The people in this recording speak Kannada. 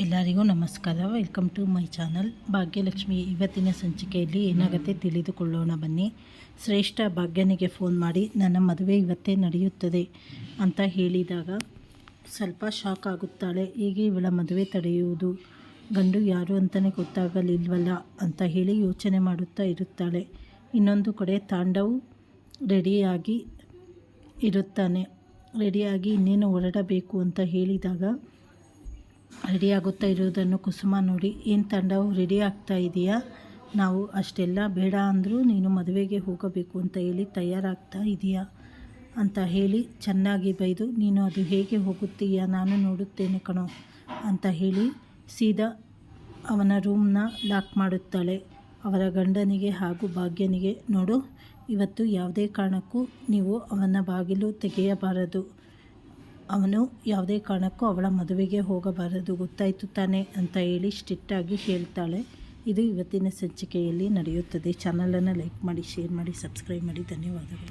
ಎಲ್ಲರಿಗೂ ನಮಸ್ಕಾರ. Welcome to my channel Bhagyalakshmi, ಇವತ್ತಿನ ಸಂಚಿಕೆಯಲ್ಲಿ ಏನಾಗುತ್ತೆ ತಿಳಿದುಕೊಳ್ಳೋಣ ಬನ್ನಿ. ಶ್ರೇಷ್ಠ ಭಾಗ್ಯನಿಗೆ ಫೋನ್ ಮಾಡಿ, ನನ್ನ ಮದುವೆ ಇವತ್ತೇ ನಡೆಯುತ್ತದೆ ಅಂತ ಹೇಳಿದಾಗ ಸ್ವಲ್ಪ ಶಾಕ್ ಆಗುತ್ತಾಳೆ. ಹೀಗೆ ಇವಳ ಮದುವೆ ತಡೆಯುವುದು? ಗಂಡು ಯಾರು ಅಂತಲೇ ಗೊತ್ತಾಗಲಿಲ್ವಲ್ಲ ಅಂತ ಹೇಳಿ ಯೋಚನೆ ಮಾಡುತ್ತಾ ಇರುತ್ತಾಳೆ. ಇನ್ನೊಂದು ಕಡೆ ತಾಂಡವ್ ರೆಡಿಯಾಗಿ ಇರುತ್ತಾನೆ. ರೆಡಿಯಾಗಿ ಇನ್ನೇನು ಹೊರಡಬೇಕು ಅಂತ ಹೇಳಿದಾಗ ರೆಡಿ ಆಗುತ್ತಾ ಇರೋದನ್ನು ಕುಸುಮ ನೋಡಿ, ಏನು ತಂಡವು ರೆಡಿ ಆಗ್ತಾ ಇದೆಯಾ? ನಾವು ಅಷ್ಟೆಲ್ಲ ಬೇಡ ಅಂದರೂ ನೀನು ಮದುವೆಗೆ ಹೋಗಬೇಕು ಅಂತ ಹೇಳಿ ತಯಾರಾಗ್ತಾ ಇದೆಯಾ? ಅಂತ ಹೇಳಿ ಚೆನ್ನಾಗಿ ಬೈದು, ನೀನು ಅದು ಹೇಗೆ ಹೋಗುತ್ತೀಯಾ? ನಾನು ನೋಡುತ್ತೇನೆ ಕಣೋ, ಅಂತ ಹೇಳಿ ಸೀದಾ ಅವನ ರೂಮ್ನ ಲಾಕ್ ಮಾಡುತ್ತಾಳೆ. ಅವರ ಗಂಡನಿಗೆ ಹಾಗೂ ಭಾಗ್ಯನಿಗೆ, ನೋಡು, ಇವತ್ತು ಯಾವುದೇ ಕಾರಣಕ್ಕೂ ನೀವು ಅವನ ಬಾಗಿಲು ತೆಗೆಯಬಾರದು. ಅವನು ಯಾವುದೇ ಕಾರಣಕ್ಕೂ ಅವಳ ಮದುವೆಗೆ ಹೋಗಬಾರದು, ಗೊತ್ತಾಯಿತು ತಾನೆ ಅಂತ ಹೇಳಿ ಸ್ಟ್ರಿಕ್ಟಾಗಿ ಹೇಳ್ತಾಳೆ. ಇದು ಇವತ್ತಿನ ಸಂಚಿಕೆಯಲ್ಲಿ ನಡೆಯುತ್ತದೆ. ಚಾನಲನ್ನು ಲೈಕ್ ಮಾಡಿ, ಶೇರ್ ಮಾಡಿ, ಸಬ್ಸ್ಕ್ರೈಬ್ ಮಾಡಿ. ಧನ್ಯವಾದಗಳು.